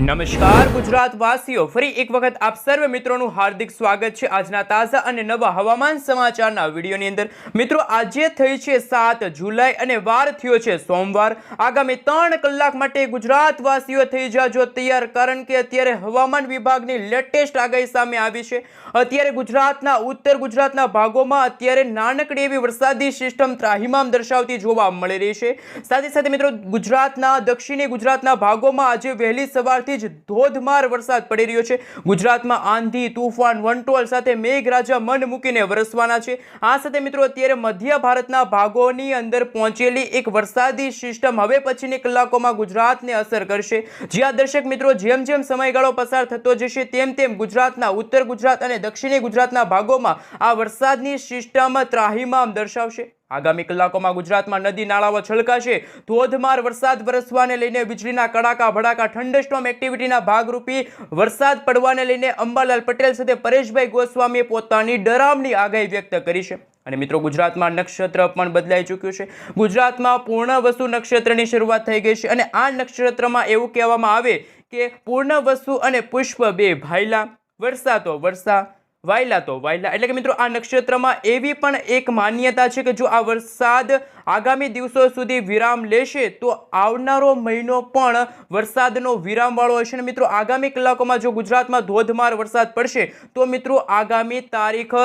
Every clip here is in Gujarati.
નમસ્કાર ગુજરાત વાસીઓ ફરી એક વખત આપ સર્વ મિત્રોનું હાર્દિક સ્વાગત છે આજના તાજા અને નવા હવામાન સમાચારના વિડીયોની અંદર. મિત્રો, આજે થઈ છે સાત જુલાઈ અને વાર થયો છે સોમવાર. આગામી ત્રણ કલાક માટે ગુજરાતવાસીઓ થઈ જાજો તૈયાર, કારણ કે અત્યારે હવામાન વિભાગની લેટેસ્ટ આગાહી સામે આવી છે. અત્યારે ગુજરાતના, ઉત્તર ગુજરાતના ભાગોમાં અત્યારે નાનકડી એવી વરસાદી સિસ્ટમ ત્રાહિમામ દર્શાવતી જોવા મળી રહી છે. સાથે સાથે મિત્રો, ગુજરાતના, દક્ષિણી ગુજરાતના ભાગોમાં આજે વહેલી સવારથી જ ધોધમાર વરસાદ પડી રહ્યો છે. ગુજરાતમાં આંધી, તુફાન, વંટોળ સાથે મેઘરાજા મન મૂકીને વરસવાના છે. આ સાથે મિત્રો અત્યારે મધ્ય ભારતના ભાગોની અંદર પહોંચેલી એક વરસાદી સિસ્ટમ હવે પછીની કલાકોમાં ગુજરાતને અસર કરશે. જ્યાં દર્શક મિત્રો જેમ જેમ સમયગાળો પસાર થતો જશે, તેમ તેમ ગુજરાતના ઉત્તર ગુજરાત અને દક્ષિણી ગુજરાતના ભાગોમાં આ વરસાદની સિસ્ટમ ત્રાહિમામ દર્શાવશે. આગામી કલાકોમાં ગુજરાતમાં નદી નાળાઓ છલકાશે. ધોધમાર વરસાદ વરસવાને લઈને વીજળીના કડાકા, ભડાકા થંડરસ્ટોમ એક્ટિવિટીના ભાગરૂપી વરસાદ પડવાને લઈને અંબાલાલ પટેલ સાથે પરેશભાઈ ગોસ્વામીએ પોતાની ડરામની આગાહી વ્યક્ત કરી છે. અને મિત્રો, ગુજરાતમાં નક્ષત્ર પણ બદલાઈ ચૂક્યું છે. ગુજરાતમાં પૂર્ણ વસુ નક્ષત્રની શરૂઆત થઈ ગઈ છે અને આ નક્ષત્રમાં એવું કહેવામાં આવે કે પૂર્ણ વસુ અને પુષ્પ બે ભાઈલા. વર્ષા તો વર્ષા વાયલા તો વાયલા. એટલે કે મિત્રો, આ નક્ષત્રમાં એવી પણ એક માન્યતા છે કે જો આ વરસાદ આગામી દિવસો સુધી વિરામ લેશે, તો આવનારો મહિનો પણ વરસાદનો વિરામવાળો હશે. અને મિત્રો, આગામી કલાકોમાં જો ગુજરાતમાં ધોધમાર વરસાદ પડશે, તો મિત્રો, આગામી તારીખ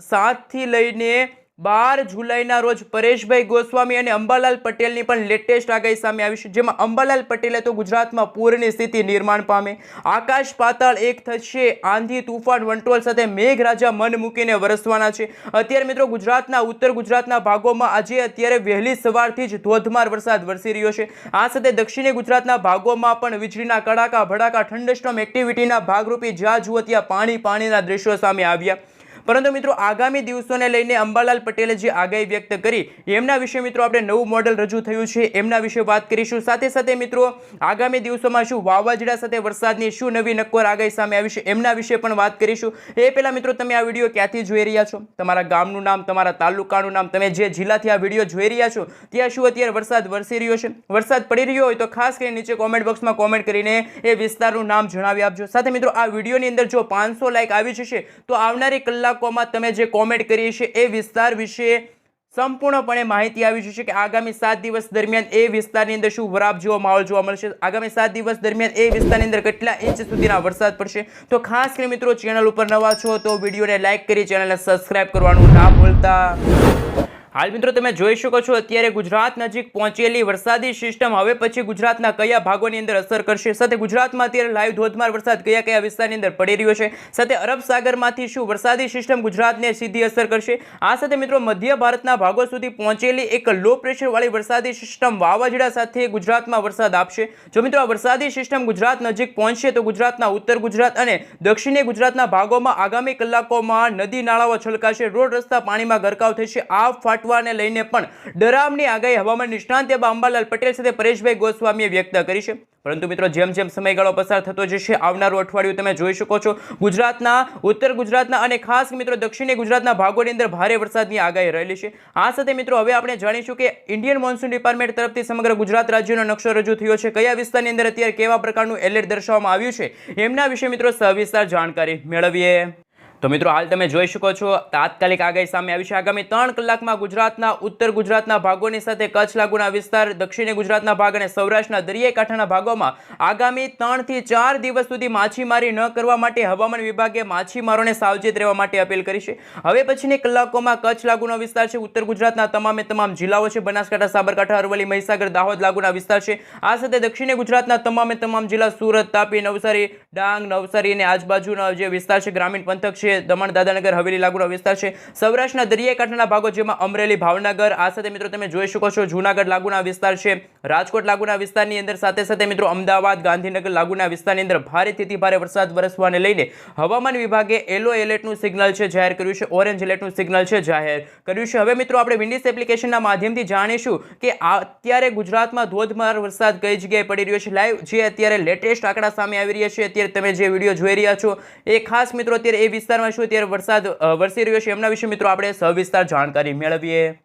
સાતથી લઈને બાર જુલાઈના રોજ પરેશભાઈ ગોસ્વામી અને અંબાલાલ પટેલની પણ લેટેસ્ટ આગાહી સામે આવી છે, જેમાં અંબાલાલ પટેલે તો ગુજરાતમાં પૂરની સ્થિતિ નિર્માણ પામે. આકાશ પાતાળ એક થશે, આંધી તુફાન વંટોલ સાથે મેઘરાજા મન મૂકીને વરસવાના છે. અત્યારે મિત્રો ગુજરાતના, ઉત્તર ગુજરાતના ભાગોમાં આજે અત્યારે વહેલી સવારથી જ ધોધમાર વરસાદ વરસી રહ્યો છે. આ સાથે દક્ષિણી ગુજરાતના ભાગોમાં પણ વીજળીના કડાકા, ભડાકા થંડરસ્ટોમ એક્ટિવિટીના ભાગરૂપે જ્યાં જુઓ ત્યાં પાણી, પાણીના દ્રશ્યો સામે આવ્યા. પરંતુ મિત્રો, આગામી દિવસોને લઈને અંબાલાલ પટેલે જે આગાહી વ્યક્ત કરી, એમના વિશે મિત્રો આપણે નવું મોડેલ રજૂ થયું છે, એમના વિશે વાત કરીશું. સાથે સાથે મિત્રો, આગામી દિવસોમાં શું વાવાઝોડા સાથે વરસાદની શું નવી નક્કોર આગાહી સામે આવી છે, એમના વિશે પણ વાત કરીશું. એ પહેલાં મિત્રો, તમે આ વીડિયો ક્યાંથી જોઈ રહ્યા છો? તમારા ગામનું નામ, તમારા તાલુકાનું નામ, તમે જે જિલ્લાથી આ વીડિયો જોઈ રહ્યા છો, ત્યાં શું અત્યારે વરસાદ વરસી રહ્યો છે? વરસાદ પડી રહ્યો હોય તો ખાસ કરીને નીચે કોમેન્ટ બોક્સમાં કોમેન્ટ કરીને એ વિસ્તારનું નામ જણાવી આપજો. સાથે મિત્રો, આ વિડીયોની અંદર જો પાંચસો લાઇક આવી જશે, તો આવનારી કલાકોમાં તમે જે કોમેન્ટ કરી છે એ વિસ્તાર વિશે સંપૂર્ણપણે માહિતી આવી જશે કે આગામી સાત દિવસ દરમિયાન એ વિસ્તારની અંદર શું વરાપ જેવો માહોલ જોવા મળશે. આગામી સાત દિવસ દરમિયાન એ વિસ્તારની અંદર કેટલા ઇંચ સુધીના વરસાદ પડશે. તો ખાસ કરીને મિત્રો ચેનલ ઉપર નવા છો તો વિડીયોને લાઇક કરી ચેનલને સબસ્ક્રાઇબ કરવાનું ના ભૂલતા. હાલ મિત્રો તમે જોઈ શકો છો, અત્યારે ગુજરાત નજીક પહોંચેલી વરસાદી સિસ્ટમ હવે પછી ગુજરાતના કયા ભાગોની અંદર અસર કરશે? સાથે ગુજરાતમાં અત્યારે લાઈવ ધોધમાર વરસાદ કયા કયા વિસ્તારની અંદર પડી રહ્યો છે? સાથે અરબ સાગરમાંથી શું વરસાદી સિસ્ટમ ગુજરાતને સીધી અસર કરશે? આ સાથે મિત્રો મધ્ય ભારતના ભાગો સુધી પહોંચેલી એક લો પ્રેશરવાળી વરસાદી સિસ્ટમ વાવાઝોડા સાથે ગુજરાતમાં વરસાદ આપશે. જો મિત્રો આ વરસાદી સિસ્ટમ ગુજરાત નજીક પહોંચશે, તો ગુજરાતના ઉત્તર ગુજરાત અને દક્ષિણી ગુજરાતના ભાગોમાં આગામી કલાકોમાં નદી નાળાઓ છલકાશે, રોડ રસ્તા પાણીમાં ગરકાવ થશે. આ ફાટવાને લઈને પણ ડરામની આગાહી હવામાન નિષ્ણાંત એવા અંબાલાલ પટેલ સાથે પરેશભાઈ ગોસ્વામીએ વ્યક્ત કરી છે. પરંતુ મિત્રો, જેમ જેમ સમયગાળો પસાર થતો જશે, આવનારું અઠવાડિયું તમે જોઈ શકો છો. ગુજરાતના, ઉત્તર ગુજરાતના અને ખાસ મિત્રો, દક્ષિણી ગુજરાતના ભાગોની અંદર ભારે વરસાદની આગાહી રહેલી છે. આ સાથે મિત્રો, હવે આપણે જાણીશું કે ઇન્ડિયન મોન્સૂન ડિપાર્ટમેન્ટ તરફથી સમગ્ર ગુજરાત રાજ્યનો નકશો રજૂ થયો છે. કયા વિસ્તારની અંદર અત્યારે કેવા પ્રકારનું એલર્ટ દર્શાવવામાં આવ્યું છે? એમના વિશે મિત્રો, સવિસ્તાર જાણકારી મેળવીએ. તો મિત્રો, હાલ તમે જોઈ શકો છો, તાત્કાલિક આગાહી સામે આવી છે. આગામી ત્રણ કલાકમાં ગુજરાતના, ઉત્તર ગુજરાતના ભાગોની સાથે કચ્છ લાગુના વિસ્તાર, દક્ષિણ ગુજરાતના ભાગ અને સૌરાષ્ટ્રના દરિયાઈ કાંઠાના ભાગોમાં આગામી ત્રણથી ચાર દિવસ સુધી માછીમારી ન કરવા માટે હવામાન વિભાગે માછીમારોને સાવચેત રહેવા માટે અપીલ કરી છે. હવે પછીની કલાકોમાં કચ્છ લાગુનો વિસ્તાર છે, ઉત્તર ગુજરાતના તમામે તમામ જિલ્લાઓ છે, બનાસકાંઠા, સાબરકાંઠા, અરવલ્લી, મહીસાગર, દાહોદ લાગુના વિસ્તાર છે. આ સાથે દક્ષિણ ગુજરાતના તમામે તમામ જિલ્લા, સુરત, તાપી, નવસારી, ડાંગ, નવસારી અને આજુબાજુના જે વિસ્તાર છે, ગ્રામીણ પંથક છે દમણ દાદાનગર હવેલી લાગુનો વિસ્તાર છે. સૌરાષ્ટ્રના દરિયાકાંઠાના ભાગો જેમાં અમરેલી, ભાવનગર, આ સાથે મિત્રો તમે જોઈ શકો છો જૂનાગઢ લાગુના વિસ્તાર છે. રાજકોટ લાગુના વિસ્તારની અંદર સાથે સાથે મિત્રો અમદાવાદ, ગાંધીનગર લાગુના વિસ્તારની અંદર ભારેથી ભારે વરસાદ વરસવાને લઈને હવામાન વિભાગે યલો એલર્ટનું સિગ્નલ છે, જાહેર કર્યું છે ઓરેન્જ એલર્ટનું સિગ્નલ છે, જાહેર કર્યું છે. હવે મિત્રો આપણે વિન્ડીસ એપ્લિકેશનના માધ્યમથી જાણીશું કે અત્યારે ગુજરાતમાં ધોધમાર વરસાદ કઈ જગ્યાએ પડી રહ્યો છે. લાઈવ જે અત્યારે લેટેસ્ટ આંકડા સામે આવી રહ્યા છે. અત્યારે તમે જે વીડિયો જોઈ રહ્યા છો, એ ખાસ મિત્રો અત્યારે એ વિસ્તારમાં શું અત્યારે વરસાદ વરસી રહ્યો છે. એમના વિશે મિત્રો આપણે સવિસ્તાર જાણકારી મેળવીએ.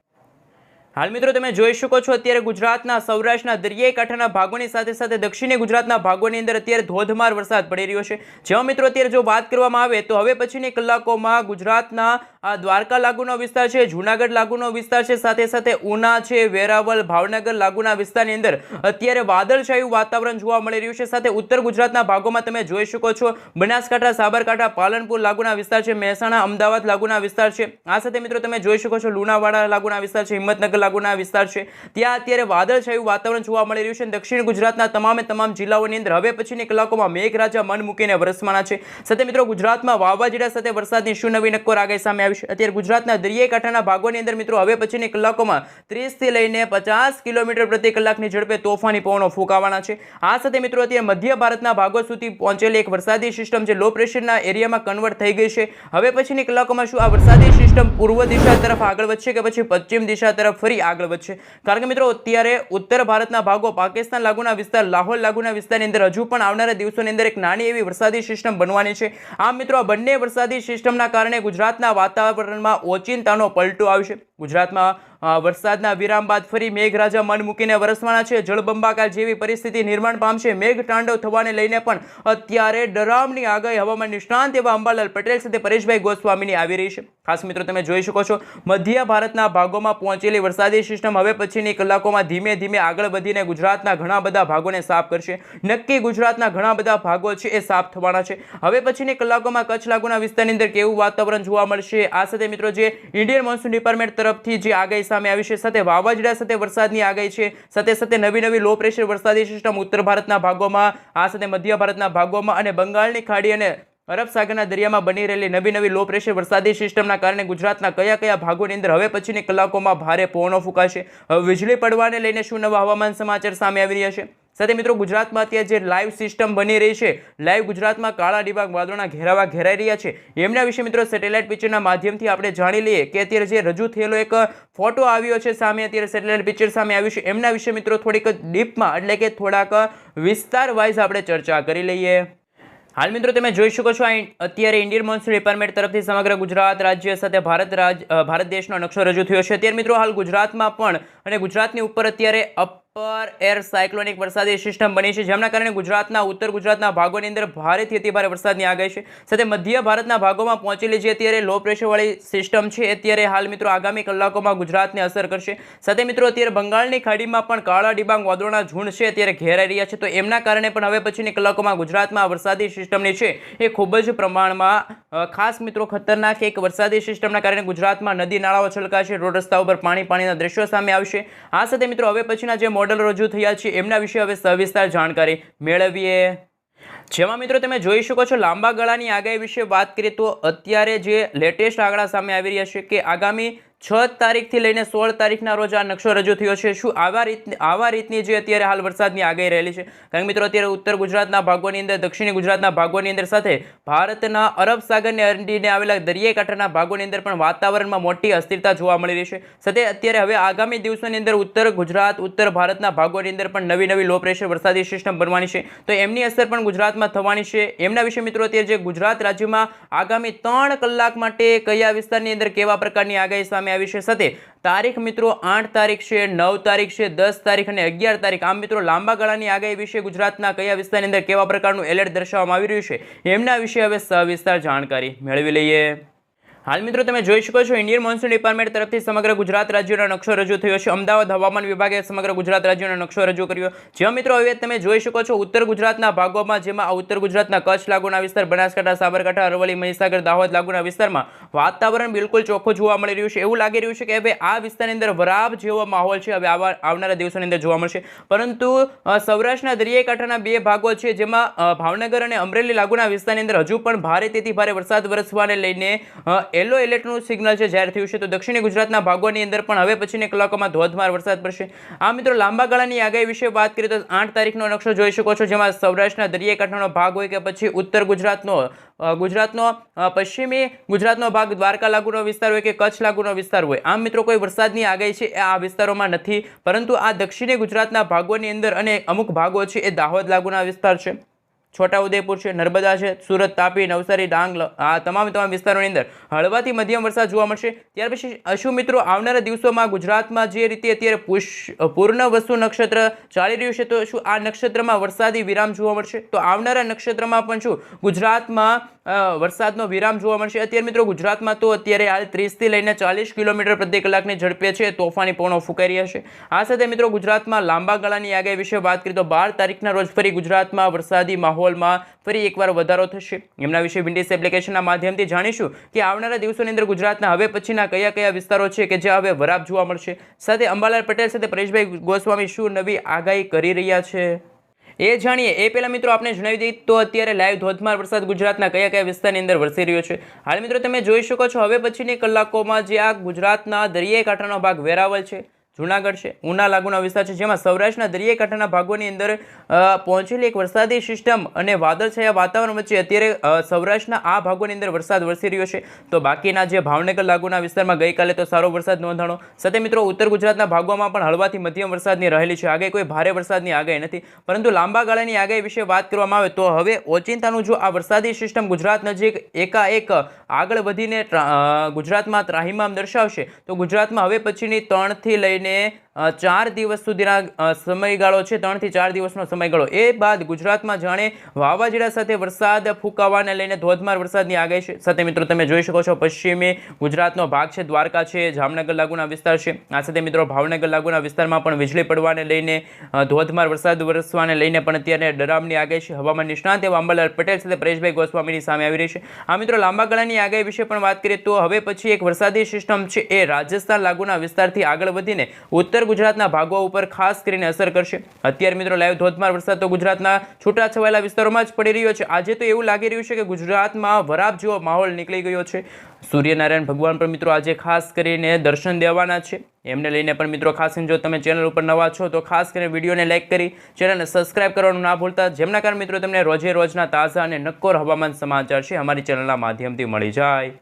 હાલ મિત્રો તમે જોઈ શકો છો અત્યારે ગુજરાતના, સૌરાષ્ટ્રના દરિયાઈ કાંઠાના ભાગોની સાથે સાથે દક્ષિણી ગુજરાતના ભાગોની અંદર અત્યારે ધોધમાર વરસાદ પડી રહ્યો છે. જેમાં મિત્રો અત્યારે જો વાત કરવામાં આવે તો હવે પછીની કલાકોમાં ગુજરાતના દ્વારકા લાગુનો વિસ્તાર છે, જુનાગઢ લાગુનો વિસ્તાર છે, સાથે સાથે ઉના છે વેરાવલ ભાવનગર લાગુના વિસ્તારની અંદર અત્યારે વાદળછાયું વાતાવરણ જોવા મળી રહ્યું છે. સાથે ઉત્તર ગુજરાતના ભાગોમાં તમે જોઈ શકો છો બનાસકાંઠા, સાબરકાંઠા, પાલનપુર લાગુના વિસ્તાર છે, મહેસાણા, અમદાવાદ લાગુના વિસ્તાર છે. આ સાથે મિત્રો તમે જોઈ શકો છો લુણાવાડા લાગુના વિસ્તાર છે, હિંમતનગર લાગુના વિસ્તાર છે. ત્યાં અત્યારે વાદળછાયું વાતાવરણ જોવા મળી રહ્યું છે દક્ષિણ ગુજરાતના તમામે તમામ જિલ્લાઓની અંદર હવે પછીની કલાકોમાં મેઘરાજા મન મૂકીને વરસવાના છે. સાથે મિત્રો ગુજરાતમાં વાવાઝોડા સાથે વરસાદની શું નવી નક્કોર આગાહી સામે આવી છે. અત્યારે ગુજરાતના દરિયાઈ કાંઠાના ભાગોની અંદર મિત્રો હવે પછીની કલાકોમાં ત્રીસથી લઈને પચાસ કિલોમીટર પ્રતિ કલાકની ઝડપે તોફાની પવનો ફૂંકાવાના છે. આ સાથે મિત્રો અત્યારે મધ્ય ભારતના ભાગો સુધી પહોંચેલી એક વરસાદી સિસ્ટમ જે લો પ્રેશરના એરિયામાં કન્વર્ટ થઈ ગઈ છે. હવે પછીની કલાકોમાં શું આ વરસાદી સિસ્ટમ પૂર્વ દિશા તરફ આગળ વધશે કે પછી પશ્ચિમ દિશા તરફ ફરી આગળ વધશે. કારણ કે મિત્રો, અત્યારે ઉત્તર ભારતના ભાગો, પાકિસ્તાન લાગુના વિસ્તાર, લાહોર લાગુના વિસ્તારની અંદર હજુ પણ આવનારા દિવસોની અંદર એક નાની એવી વરસાદી સિસ્ટમ બનવાની છે. આમ મિત્રો, આ બંને વરસાદી સિસ્ટમના કારણે ગુજરાતના વાતાવરણમાં ઓચિંતાનો પલટો આવશે. ગુજરાતમાં વરસાદના વિરામ બાદ ફરી મેઘરાજા મન મૂકીને વરસવાના છે. જળબંબાકાર જેવી પરિસ્થિતિ નિર્માણ પામશે મેઘ તાંડવ થવાને લઈને પણ અત્યારે ડરામની આગાહી હવામાન નિષ્ણાંત એવા અંબાલાલ પટેલ સાથે પરેશભાઈ ગોસ્વામીની આવી રહી છે. ખાસ મિત્રો, તમે જોઈ શકો છો, મધ્ય ભારતના ભાગોમાં પહોંચેલી વરસાદી સિસ્ટમ હવે પછીની કલાકોમાં ધીમે ધીમે આગળ વધીને ગુજરાતના ઘણા બધા ભાગોને સાફ કરશે. નક્કી ગુજરાતના ઘણા બધા ભાગો છે એ સાફ થવાના છે. હવે પછીની કલાકોમાં કચ્છ લાગુના વિસ્તારની અંદર કેવું વાતાવરણ જોવા મળશે? આ સાથે મિત્રો, જે ઇન્ડિયન મોન્સૂન ડિપાર્ટમેન્ટ તરફથી જે આગાહી સામે આવી છે, સાથે વાવાઝોડા, સાથે વરસાદની આગાહી છે, સાથે સાથે નવી નવી લો પ્રેશર વરસાદી સિસ્ટમ ઉત્તર ભારતના ભાગોમાં, આ સાથે મધ્ય ભારતના ભાગોમાં અને બંગાળની ખાડી અને અરબ સાગરના દરિયામાં બની રહેલી નવી નવી લો પ્રેશર વરસાદી સિસ્ટમના કારણે ગુજરાતના કયા કયા ભાગોની અંદર હવે પછીની કલાકોમાં ભારે પવનો ફૂંકાશે? વીજળી પડવાને લઈને શું નવા હવામાન સમાચાર સામે આવી રહ્યા છે? સાથે મિત્રો, ગુજરાતમાં અત્યારે જે લાઈવ સિસ્ટમ બની રહી છે લાઈવ ગુજરાતમાં કાળા ડિબાગ વાદળોના ઘેરાવા ઘેરાઈ રહ્યા છે. એમના વિશે મિત્રો સેટેલાઇટ પિક્ચરના માધ્યમથી આપણે જાણી લઈએ કે અત્યારે જે રજૂ થયેલો એક ફોટો આવ્યો છે સામે, અત્યારે સેટેલાઇટ પિક્ચર સામે આવ્યું છે. એમના વિશે મિત્રો થોડીક ડીપમાં એટલે કે થોડાક વિસ્તાર વાઇઝ આપણે ચર્ચા કરી લઈએ. હાલ મિત્રો તમે જોઈ શકો છો અત્યારે ઇન્ડિયન મોન્સૂન ડિપાર્ટમેન્ટ તરફથી સમગ્ર ગુજરાત રાજ્ય સાથે ભારત રાજ ભારત દેશનો નકશો રજૂ થયો છે. અત્યારે મિત્રો હાલ ગુજરાતમાં પણ અને ગુજરાતની ઉપર અત્યારે અપર એર સાયક્લોનિક વરસાદી સિસ્ટમ બની છે જેના કારણે ગુજરાતના, ઉત્તર ગુજરાતના ભાગોની અંદર ભારેથી અતિ ભારે વરસાદની આગાહી છે. સાથે મધ્ય ભારતના ભાગોમાં પહોંચેલી જે અત્યારે લો પ્રેશરવાળી સિસ્ટમ છે અત્યારે હાલ મિત્રો આગામી કલાકોમાં ગુજરાતને અસર કરશે. સાથે મિત્રો અત્યારે બંગાળની ખાડીમાં પણ કાળા ડિબાંગ વાદળોના ઝુંડ છે, અત્યારે ઘેરાઈ રહ્યા છે. તો એમના કારણે પણ હવે પછીની કલાકોમાં ગુજરાતમાં વરસાદી સિસ્ટમની છે, એ ખૂબ જ પ્રમાણમાં ખાસ મિત્રો ખતરનાક એક વરસાદી સિસ્ટમના કારણે ગુજરાતમાં નદી નાળાઓ છલકાશે, રોડ રસ્તા ઉપર પાણી, પાણીના દ્રશ્યો સામે આવશે. આ સાથે મિત્રો હવે પછીના જે મોડલ રજૂ થયા છે. એમના વિશે હવે સવિસ્તાર જાણકારી મેળવીએ. જેમાં મિત્રો તમે જોઈ શકો છો, લાંબા ગાળાની આગાહી વિશે વાત કરીએ તો અત્યારે જે લેટેસ્ટ આંકડા સામે આવી રહ્યા છે કે આગામી છ તારીખથી લઈને સોળ તારીખના રોજ આ નકશો રજૂ થયો છે. શું આવા રીત આવા રીતની જે અત્યારે હાલ વરસાદની આગાહી રહેલી છે? કારણ મિત્રો, અત્યારે ઉત્તર ગુજરાતના ભાગોની અંદર, દક્ષિણ ગુજરાતના ભાગોની અંદર સાથે ભારતના અરબ સાગરને અંડીને આવેલા દરિયાઈ કાંઠાના ભાગોની અંદર પણ વાતાવરણમાં મોટી અસ્થિરતા જોવા મળી રહી છે. સાથે અત્યારે હવે આગામી દિવસોની અંદર ઉત્તર ગુજરાત, ઉત્તર ભારતના ભાગોની અંદર પણ નવી નવી લો પ્રેશર વરસાદી સિસ્ટમ બનવાની છે. તો એમની અસર પણ ગુજરાતમાં થવાની છે. એમના વિશે મિત્રો, અત્યારે જે ગુજરાત રાજ્યમાં આગામી ત્રણ કલાક માટે કયા વિસ્તારની અંદર કેવા પ્રકારની આગાહી સામે આવી છે સાથે. તારીખ મિત્રો આઠ તારીખ છે, નવ તારીખ છે, દસ તારીખ અને અગિયાર તારીખ. આમ મિત્રો લાંબા ગાળાની આગાહી વિશે ગુજરાતના કયા વિસ્તારની અંદર કેવા પ્રકારનું એલર્ટ દર્શાવવામાં આવી રહ્યું છે, એમના વિશે હવે સવિસ્તાર જાણકારી મેળવી લઈએ. હાલ મિત્રો તમે જોઈ શકો છો ઇન્ડિયન મોન્સૂન ડિપાર્ટમેન્ટ તરફથી સમગ્ર ગુજરાત રાજ્યનો નકશો રજૂ થયો છે. અમદાવાદ હવામાન વિભાગે સમગ્ર ગુજરાત રાજ્યનો નકશો રજૂ કર્યો. જ્યાં મિત્રો હવે તમે જોઈ શકો છો ઉત્તર ગુજરાતના ભાગોમાં, જેમાં ઉત્તર ગુજરાતના કચ્છ લાગુના વિસ્તાર, બનાસકાંઠા, સાબરકાંઠા, અરવલ્લી, મહીસાગર, દાહોદ લાગુના વિસ્તારમાં વાતાવરણ બિલકુલ ચોખ્ખું જોવા મળી રહ્યું છે. એવું લાગી રહ્યું છે કે હવે આ વિસ્તારની અંદર વરાબ જેવો માહોલ છે. હવે આવા આવનારા દિવસોની અંદર જોવા મળશે. પરંતુ સૌરાષ્ટ્રના દરિયાકાંઠાના બે ભાગો છે, જેમાં ભાવનગર અને અમરેલી લાગુના વિસ્તારની અંદર હજુ પણ ભારે તેથી ભારે વરસાદ વરસવાને લઈને યલો એલર્ટનું સિગ્નલ છે, જાહેર થયું છે. તો દક્ષિણી ગુજરાતના ભાગોની અંદર પણ હવે પછીની કલાકોમાં ધોધમાર વરસાદ પડશે. આ મિત્રો, લાંબા ગાળાની આગાહી વિશે વાત કરીએ તો આઠ તારીખનો નકશો જોઈ શકો છો, જેમાં સૌરાષ્ટ્રના દરિયાકાંઠાનો ભાગ હોય કે પછી ઉત્તર ગુજરાતનો ગુજરાતનો પશ્ચિમી ગુજરાતનો ભાગ, દ્વારકા લાગુનો વિસ્તાર હોય કે કચ્છ લાગુનો વિસ્તાર હોય. આમ મિત્રો, કોઈ વરસાદની આગાહી છે આ વિસ્તારોમાં નથી, પરંતુ આ દક્ષિણી ગુજરાતના ભાગોની અંદર અને અમુક ભાગો છે એ દાહોદ લાગુના વિસ્તાર છે. છોટાઉદેપુર છે, નર્મદા છે, સુરત, તાપી, નવસારી, ડાંગ આ તમામ તમામ વિસ્તારોની અંદર હળવાથી મધ્યમ વરસાદ જોવા મળશે. ત્યાર પછી અશુ મિત્રો, આવનારા દિવસોમાં ગુજરાતમાં જે રીતે અત્યારે પુષ, પૂર્ણ વસ્તુ નક્ષત્ર ચાલી રહ્યું છે, તો શું આ નક્ષત્રમાં વરસાદી વિરામ જોવા મળશે? તો આવનારા નક્ષત્રમાં પણ શું ગુજરાતમાં વરસાદનો વિરામ જોવા મળશે. અત્યારે મિત્રો ગુજરાતમાં તો અત્યારે હાલ ત્રીસથી લઈને ચાલીસ કિલોમીટર પ્રતિ કલાકની ઝડપે છે, તોફાની પવનો ફૂંકાઈ રહ્યા છે. આ સાથે મિત્રો ગુજરાતમાં લાંબા ગાળાની આગાહી વિશે વાત કરીએ તો બાર તારીખના રોજ ફરી ગુજરાતમાં વરસાદી માહોલમાં ફરી એકવાર વધારો થશે. એમના વિશે વિન્ડીઝ એપ્લિકેશનના માધ્યમથી જાણીશું કે આવનારા દિવસોની અંદર ગુજરાતના હવે પછીના કયા કયા વિસ્તારો છે કે જ્યાં હવે વરાપ જોવા મળશે. સાથે અંબાલાલ પટેલ સાથે પરેશભાઈ ગોસ્વામી શું નવી આગાહી કરી રહ્યા છે? એ જાણીએ. એ પહેલાં મિત્રો આપણે જણાવી દઈએ તો અત્યારે લાઈવ ધોધમાર વરસાદ ગુજરાતના કયા કયા વિસ્તારની અંદર વરસી રહ્યો છે. હાલ મિત્રો તમે જોઈ શકો છો, હવે પછીની કલાકોમાં જે આ ગુજરાતના દરિયાઈ કાંઠાનો ભાગ વેરાવળ છે. જુનાગઢ છે. ઉના લાગુના વિસ્તાર છે, જેમાં સૌરાષ્ટ્રના દરિયાકાંઠાના ભાગોની અંદર પહોંચેલી એક વરસાદી સિસ્ટમ અને વાદળછાયા વાતાવરણ વચ્ચે અત્યારે સૌરાષ્ટ્રના આ ભાગોની અંદર વરસાદ વરસી રહ્યો છે. તો બાકીના જે ભાવનગર લાગુના વિસ્તારમાં ગઈકાલે તો સારો વરસાદ નોંધાણો. સાથે મિત્રો, ઉત્તર ગુજરાતના ભાગોમાં પણ હળવાથી મધ્યમ વરસાદની રહેલી છે. આગળ કોઈ ભારે વરસાદની આગાહી નથી. પરંતુ લાંબા ગાળાની આગાહી વિશે વાત કરવામાં આવે તો હવે ઓચિંતાનું જો આ વરસાદી સિસ્ટમ ગુજરાત નજીક એકાએક આગળ વધીને ગુજરાતમાં ત્રાહિમામ દર્શાવશે, તો ગુજરાતમાં હવે પછીની ત્રણથી લઈને bene ચાર દિવસ સુધીના સમયગાળો છે, ત્રણથી ચાર દિવસનો સમયગાળો. એ બાદ ગુજરાતમાં જાણે વાવાઝોડા સાથે વરસાદ ફૂંકાવાને લઈને ધોધમાર વરસાદની આગાહી સાથે મિત્રો, તમે જોઈ શકો છો, પશ્ચિમી ગુજરાતનો ભાગ છે, દ્વારકા છે, જામનગર લાગુના વિસ્તાર છે. આ સાથે મિત્રો, ભાવનગર લાગુના વિસ્તારમાં પણ વીજળી પડવાને લઈને ધોધમાર વરસાદ વરસવાને લઈને પણ અત્યારે ડરામની આગાહી છે. હવામાન નિષ્ણાંત એવા અંબાલાલ પટેલ સાથે પરેશભાઈ ગોસ્વામીની સામે આવી રહી છે. આ મિત્રો, લાંબા ગાળાની આગાહી વિશે પણ વાત કરીએ તો હવે પછી એક વરસાદી સિસ્ટમ છે. એ રાજસ્થાન લાગુના વિસ્તારથી આગળ વધીને ઉત્તર ગુજરાતના ભાગો ઉપર ખાસ કરીને અસર કરશે. અત્યારે મિત્રો લાઈવ ધોધમાર વરસાદ તો ગુજરાતના છૂટાછવાયેલા વિસ્તારોમાં જ પડી રહ્યો છે. આજે તો એવું લાગી રહ્યું છે કે ગુજરાતમાં વરાપ જેવો માહોલ નીકળી ગયો છે. સૂર્યનારાયણ ભગવાન પણ મિત્રો આજે ખાસ કરીને દર્શન દેવાના છે. એમને લઈને પણ મિત્રો ખાસ કરીને જો તમે ચેનલ ઉપર નવા છો તો ખાસ કરીને વિડીયોને લાઇક કરી ચેનલને સબસ્ક્રાઇબ કરવાનું ના ભૂલતા. જેમના કારણે મિત્રો તમને રોજે રોજના તાજા અને નક્કોર હવામાન સમાચાર છે અમારી ચેનલના માધ્યમથી મળી જાય.